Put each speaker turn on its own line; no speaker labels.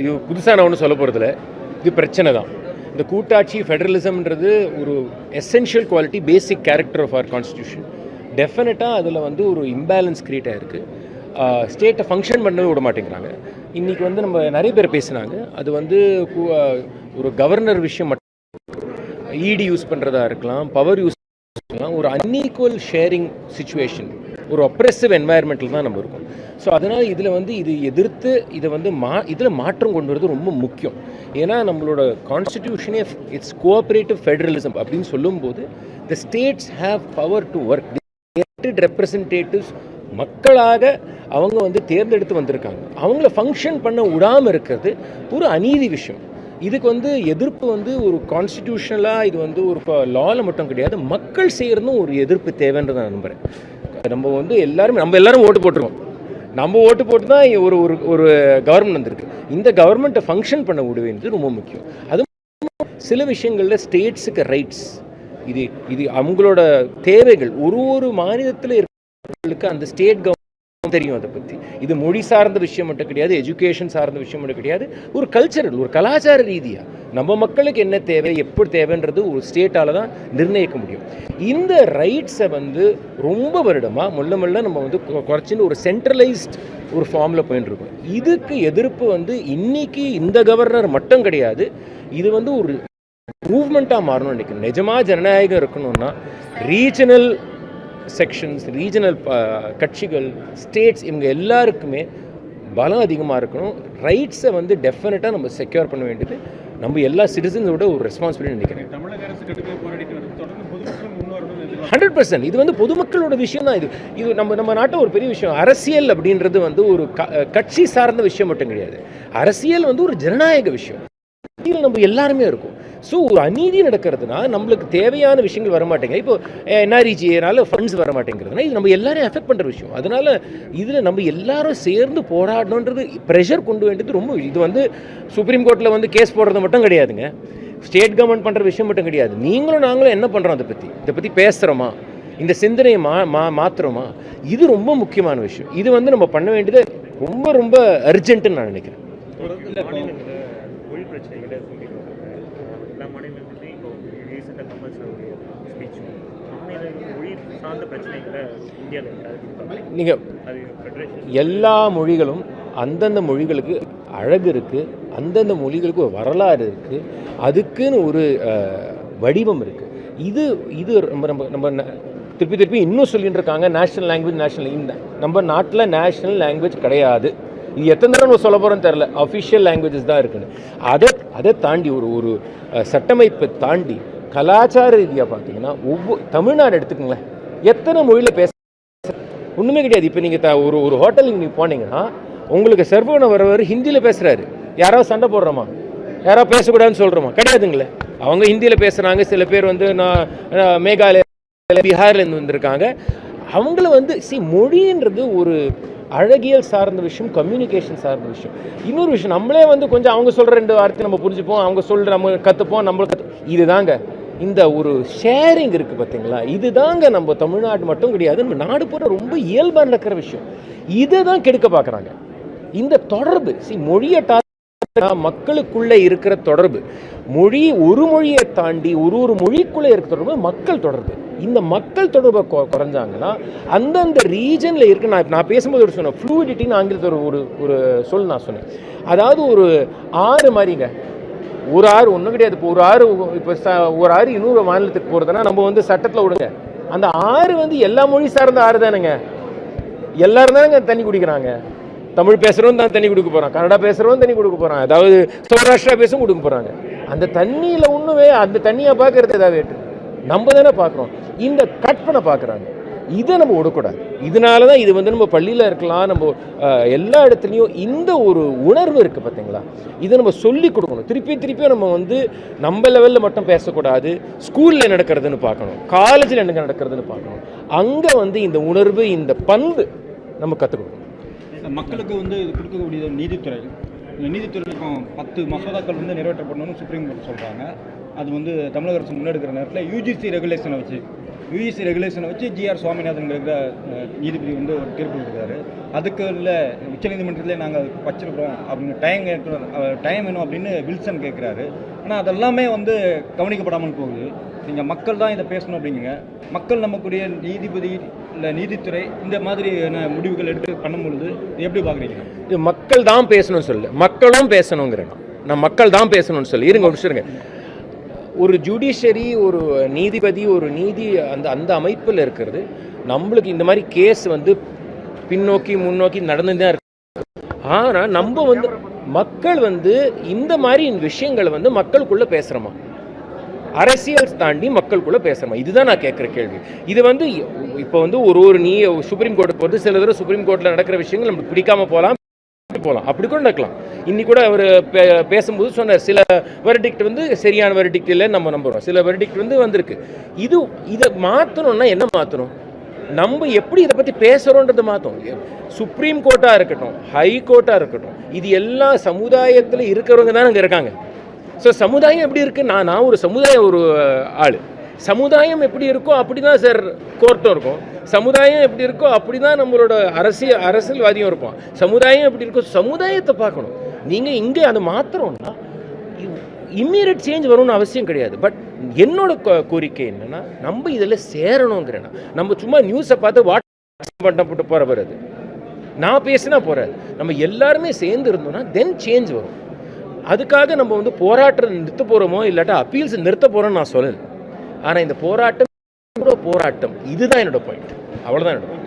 இது புதுசாக நான் ஒன்றும் சொல்ல போகிறதில்ல இது பிரச்சனை தான். இந்த கூட்டாட்சி ஃபெடரலிசம்ன்றது ஒரு essential quality basic character of our constitution டெஃபினட்டாக அதில் வந்து ஒரு இம்பேலன்ஸ் க்ரியேட் ஆகிருக்கு ஸ்டேட்டை ஃபங்க்ஷன் பண்ணவே விட மாட்டேங்கிறாங்க. இன்றைக்கி வந்து நம்ம நிறைய பேர் பேசுனாங்க. அது வந்து ஒரு கவர்னர் விஷயம் மட்டும் இடி யூஸ் பண்ணுறதா இருக்கலாம் பவர் யூஸ் ஒரு அன்ஈக்குவல் ஷேரிங் சுச்சுவேஷன் ஒரு அப்ரெசிவ் என்வாயர்மெண்ட்டில் தான் நம்ம இருக்கும். ஸோ அதனால் இதில் வந்து இது எதிர்த்து இதை வந்து மா இதில் மாற்றம் கொண்டு வரது ரொம்ப முக்கியம். ஏன்னா நம்மளோட கான்ஸ்டிடியூஷனே இட்ஸ் கோஆப்ரேட்டிவ் ஃபெடரலிசம் அப்படின்னு சொல்லும்போது the states have power to work elected representatives மக்களாக அவங்க வந்து தேர்ந்தெடுத்து வந்திருக்காங்க. அவங்கள ஃபங்க்ஷன் பண்ண விடாமல் இருக்கிறது ஒரு அநீதி விஷயம். இதுக்கு வந்து எதிர்ப்பு வந்து ஒரு கான்ஸ்டிடியூஷனலாக இது வந்து ஒரு லாவில் மட்டும் கிடையாது. மக்கள் செய்கிறதும் ஒரு எதிர்ப்பு தேவைன்றதை நான் நம்புகிறேன் நம்ம வந்து எல்லாருமே நம்ம எல்லாரும் ஓட்டு போட்டிருக்கோம் நம்ம ஓட்டு போட்டு தான் ஒரு ஒரு ஒரு கவர்மெண்ட் வந்திருக்கு. இந்த கவர்மெண்ட்டை ஃபங்க்ஷன் பண்ண விடுவேன்றது ரொம்ப முக்கியம். அது சில விஷயங்களில் ஸ்டேட்ஸுக்கு ரைட்ஸ் இது இது அவங்களோட தேவைகள். ஒரு ஒரு மாநிலத்தில் இருக்கிறவங்களுக்கு அந்த ஸ்டேட் கவர்மெண்ட் தெரியும் அதை பற்றி இது மொழி சார்ந்த விஷயம் மட்டும் கிடையாது எஜுகேஷன் சார்ந்த விஷயம் மட்டும் கிடையாது. ஒரு கல்ச்சரல் ஒரு கலாச்சார ரீதியாக நம்ம மக்களுக்கு என்ன தேவை எப்படி தேவைன்றது ஒரு ஸ்டேட்டால் தான் நிர்ணயிக்க முடியும். இந்த ரைட்ஸை வந்து ரொம்ப வருடமாக முள்ள முள்ள நம்ம வந்து குறைச்சின்னு ஒரு சென்ட்ரலைஸ்ட் ஒரு ஃபார்மில் போயின்னு இருக்கோம் இதுக்கு எதிர்ப்பு வந்து இன்னைக்கு இந்த கவர்னர் மட்டும் கிடையாது. இது வந்து ஒரு மூவ்மெண்ட்டாக மாறணும்னு நினைக்கிறேன். நிஜமாக ஜனநாயகம் இருக்கணும்னா ரீஜனல் செக்ஷன்ஸ் ரீஜனல் கட்சிகள் ஸ்டேட்ஸ் இவங்க எல்லாருக்குமே பலம் அதிகமாக இருக்கணும். ரைட்ஸை வந்து டெஃபினட்டாக நம்ம செக்யூர் பண்ண வேண்டியது நம்ம எல்லா சிட்டிசன்ஸோட ஒரு ரெஸ்பான்சிபிலிட்டி நினைக்கிறேன். ஹண்ட்ரட் பர்சன்ட் இது வந்து பொதுமக்களோட விஷயம் தான் இது. இது நம்ம நம்ம நாட்டில் ஒரு பெரிய விஷயம். அரசியல் அப்படின்றது வந்து ஒரு கட்சி சார்ந்த விஷயம் மட்டும் கிடையாது. அரசியல் வந்து ஒரு ஜனநாயக விஷயம். நம்ம எல்லாருமே இருக்கும். ஸோ ஒரு அநீதி நடக்கிறதுனா நம்மளுக்கு தேவையான விஷயங்கள் வரமாட்டேங்குது. இப்போ என்ஆர்இஜிஏனால ஃபண்ட்ஸ் வர மாட்டேங்கிறதுனா இது நம்ம எல்லாரையும் அஃபெக்ட் பண்ணுற விஷயம். அதனால இதில் நம்ம எல்லாரும் சேர்ந்து போராடணுன்றது ப்ரெஷர் கொண்டு வேண்டியது ரொம்ப இது வந்து சுப்ரீம் கோர்ட்டில் வந்து கேஸ் போடுறது மட்டும் கிடையாதுங்க. ஸ்டேட் கவர்மெண்ட் பண்ணுற விஷயம் மட்டும் கிடையாது. நீங்களும் நாங்களும் என்ன பண்ணுறோம் அதை பற்றி இதை பற்றி பேசுகிறோமா இந்த சிந்தனையை மா மா மாத்திரமா இது ரொம்ப முக்கியமான விஷயம். இது வந்து நம்ம பண்ண வேண்டியது ரொம்ப ரொம்ப அர்ஜென்ட்டுன்னு நான் நினைக்கிறேன்.
எல்லா மாநிலங்கள்லையும் இப்போ ரீசெண்டாக கமல் சாருடைய ஸ்பீச்சும் மாநில மொழி சார்ந்த பிரச்சனைகளை இந்தியாவில் இருக்காது
நீங்கள் எல்லா மொழிகளும் அந்தந்த மொழிகளுக்கு அழகு இருக்குது அந்தந்த மொழிகளுக்கு ஒரு வரலாறு இருக்குது அதுக்குன்னு ஒரு வடிவம் இருக்குது இது இது நம்ம நம்ம நம்ம திருப்பி திருப்பி இன்னும் சொல்லிட்டு இருக்காங்க நேஷனல் லாங்குவேஜ் நேஷனல் இந்த நம்ம நாட்டில் நேஷனல் லாங்குவேஜ் கிடையாது. இது எத்தனை தடவை நம்ம சொல்ல போகிறோன்னு தெரில அஃபிஷியல் லாங்குவேஜஸ் தான் இருக்குன்னு. அதை அதை தாண்டி ஒரு ஒரு சட்டமைப்பை தாண்டி கலாச்சார ரீதியாக பார்த்தீங்கன்னா ஒவ்வொரு தமிழ்நாடு எடுத்துக்கோங்களேன். எத்தனை மொழியில் பேச ஒன்றுமே கிடையாது. இப்போ நீங்கள் ஒரு ஒரு ஹோட்டலுக்கு நீங்கள் போனீங்கன்னா உங்களுக்கு சர்வன வரவர் ஹிந்தியில் பேசுகிறாரு யாராவது சண்டை போடுறோமா? யாராவது பேசக்கூடாதுன்னு சொல்கிறோமா கிடையாதுங்களே. அவங்க ஹிந்தியில் பேசுகிறாங்க சில பேர் வந்து நான் நான் மேகாலயா பீகார்லேருந்து வந்திருக்காங்க. அவங்கள வந்து சி மொழின்றது ஒரு அழகியல் சார்ந்த விஷயம் கம்யூனிகேஷன் சார்ந்த விஷயம். இன்னொரு விஷயம் நம்மளே வந்து கொஞ்சம் அவங்க சொல்கிற ரெண்டு வார்த்தை நம்ம புரிஞ்சுப்போம் அவங்க சொல்கிற நம்ம கற்றுப்போம் நம்ம கற்று இதுதாங்க. இந்த ஒரு ஷேரிங் இருக்குது பார்த்தீங்களா இதுதாங்க நம்ம தமிழ்நாடு மட்டும் கிடையாது நம்ம நாடு போகிற ரொம்ப இயல்பாக நடக்கிற விஷயம். இதை தான் கெடுக்க பார்க்குறாங்க இந்த தொடர்பு சி மொழியை மக்களுக்குள்ளே இருக்கிற தொடர்பு. மொழி ஒரு மொழியை தாண்டி ஒரு ஒரு மொழிக்குள்ளே இருக்கிற தொடர்பு மக்கள் தொடர்பு. இந்த மக்கள் தொடர்பை கொ- குறைஞ்சாங்கன்னா அந்தந்த ரீஜனில் இருக்க நான் நான் பேசும்போது ஒரு சொன்னேன் ஃப்ளூயிடிட்டின்னு ஆங்கிலத்தில் ஒரு ஒரு ஒரு சொல் நான் சொன்னேன். அதாவது ஒரு ஆறு மாதிரிங்க. ஒரு ஆறு ஒன்றும் கிடையாது. இப்போ ஒரு ஆறு இப்போ ச ஒரு ஆறு இன்னொரு மாநிலத்துக்கு போகிறதுனா நம்ம வந்து சட்டத்தில் விடுங்க. அந்த ஆறு வந்து எல்லா மொழி சார்ந்த ஆறு தானுங்க. எல்லாரும் தானேங்க தண்ணி குடிக்கிறாங்க. தமிழ் பேசுகிறவன் தான் தண்ணி கொடுக்க போகிறான் கன்னடா பேசுகிறவன் தண்ணி கொடுக்க போகிறான் அதாவது சௌராஷ்டிரா பேசும் கொடுக்க போகிறாங்க அந்த தண்ணியில் ஒன்றுமே அந்த தண்ணியை பார்க்கறது ஏதாவது வேற்று நம்ம தானே பார்க்குறோம். இந்த கற்பனை பார்க்குறாங்க. இதை நம்ம விடக்கூடாது இதனால தான் இது வந்து நம்ம பள்ளியில் இருக்கலாம் நம்ம எல்லா இடத்துலையும் இந்த ஒரு உணர்வு இருக்குது பார்த்தீங்களா இதை நம்ம சொல்லி கொடுக்கணும். திருப்பி திருப்பி நம்ம வந்து நம்ம லெவலில் மட்டும் பேசக்கூடாது. ஸ்கூலில் நடக்கிறதுன்னு பார்க்கணும். காலேஜில் என்ன நடக்கிறதுன்னு பார்க்கணும். அங்கே வந்து இந்த உணர்வு இந்த பண்பு நம்ம கற்றுக்கணும்
மக்களுக்கு வந்து இது கொடுக்கக்கூடிய நீதித்துறை. இந்த நீதித்துறைக்கும் பத்து மசோதாக்கள் வந்து நிறைவேற்றப்படணும்னு சுப்ரீம் கோர்ட் சொல்கிறாங்க அது வந்து தமிழக அரசு முன்னெடுக்கிற நேரத்தில் யூஜிசி ரெகுலேஷனை வச்சு யூஇசி ரெகுலேஷனை வச்சு ஜிஆர் சுவாமிநாதன் இருக்கிற நீதிபதி வந்து ஒரு தீர்ப்பு கொடுக்குறாரு அதுக்கு இல்லை உச்சநீதிமன்றத்திலே நாங்கள் வச்சிருக்கிறோம் அப்படின்னு டைம் டைம் வேணும் அப்படின்னு வில்சன் கேட்குறாரு ஆனால் அதெல்லாமே வந்து கவனிக்கப்படாமல் போகுது. நீங்கள் மக்கள் தான் இதை பேசணும் அப்படிங்க மக்கள் நமக்குரிய நீதிபதி இல்லை நீதித்துறை இந்த மாதிரியான முடிவுகள் எடுத்து பண்ணும்பொழுது எப்படி பார்க்குறீங்க
இது மக்கள் தான் பேசணும்னு சொல்லு மக்களும் பேசணுங்கிறேன் நான். மக்கள் தான் பேசணும்னு சொல்லி இருங்க முடிச்சுருங்க ஒரு ஜுடிஷரி ஒரு நீதிபதி ஒரு நீதி அந்த அந்த அமைப்பில் இருக்கிறது நம்மளுக்கு இந்த மாதிரி கேஸ் வந்து பின்னோக்கி முன்னோக்கி நடந்துட்டு தான் இருக்கு. ஆனால் நம்ம வந்து மக்கள் வந்து இந்த மாதிரி விஷயங்களை வந்து மக்களுக்குள்ள பேசுகிறோமா அரசியல் தாண்டி மக்களுக்குள்ளே பேசணுமா? இதுதான் நான் கேட்குற கேள்வி. இது வந்து இப்போ வந்து ஒரு ஒரு நீ சுப்ரீம் கோர்ட்டு போகிறது சில தடவை சுப்ரீம் கோர்ட்டில் நடக்கிற விஷயங்கள் நம்மளுக்கு பிடிக்காம போகலாம் போகலாம். அப்படி கூட நடக்கலாம். இன்னி கூட அவர் பேசும்போது சொன்னார் சில வெர்டிக்ட் வந்து சரியான வெர்டிக்ட் இல்லைன்னு நம்ம நம்புகிறோம் சில வெர்டிக்ட் வந்து வந்திருக்கு. இது இதை மாற்றணும்னா என்ன மாற்றணும் நம்ம எப்படி இதை பற்றி பேசுகிறோன்றது மாற்றோம் சுப்ரீம் கோர்ட்டாக இருக்கட்டும் ஹை கோர்ட்டாக இருக்கட்டும் இது எல்லா சமுதாயத்தில் இருக்கிறவங்க தான் அங்கே இருக்காங்க. ஸோ சமுதாயம் எப்படி இருக்கு? நான் நான் ஒரு சமுதாய ஒரு ஆள். சமுதாயம் எப்படி இருக்கோ அப்படி தான் சார் கோர்ட்டும் இருக்கும். சமுதாயம் எப்படி இருக்கோ அப்படி தான் நம்மளோட அரசியல் அரசியல்வாதியும் இருப்போம் சமுதாயம் எப்படி இருக்கோ சமுதாயத்தை பார்க்கணும். நீங்கள் இங்கே அதை மாற்றுறோம்னா இம்மீடியட் சேஞ்ச் வரும்னு அவசியம் கிடையாது. பட் என்னோட கோ- கோரிக்கை என்னன்னா நம்ம இதில் சேரணுங்கிறேன்னா நம்ம சும்மா நியூஸை பார்த்து வாட்ஸ்அப் பண்ண போட்டு போகிற வருது நான் பேசினா போகிறாது நம்ம எல்லாருமே சேர்ந்து இருந்தோம்னா தென் சேஞ்ச் வரும். அதுக்காக நம்ம வந்து போராட்டம் நிறுத்த போகிறோமோ இல்லாட்டா அப்பீல்ஸ் நிறுத்த போகிறோம்னு நான் சொல்லலை. ஆனால் இந்த போராட்டம் போராட்டம் இதுதான் என்னோட பாயிண்ட் அவ்வளோதான் என்னோட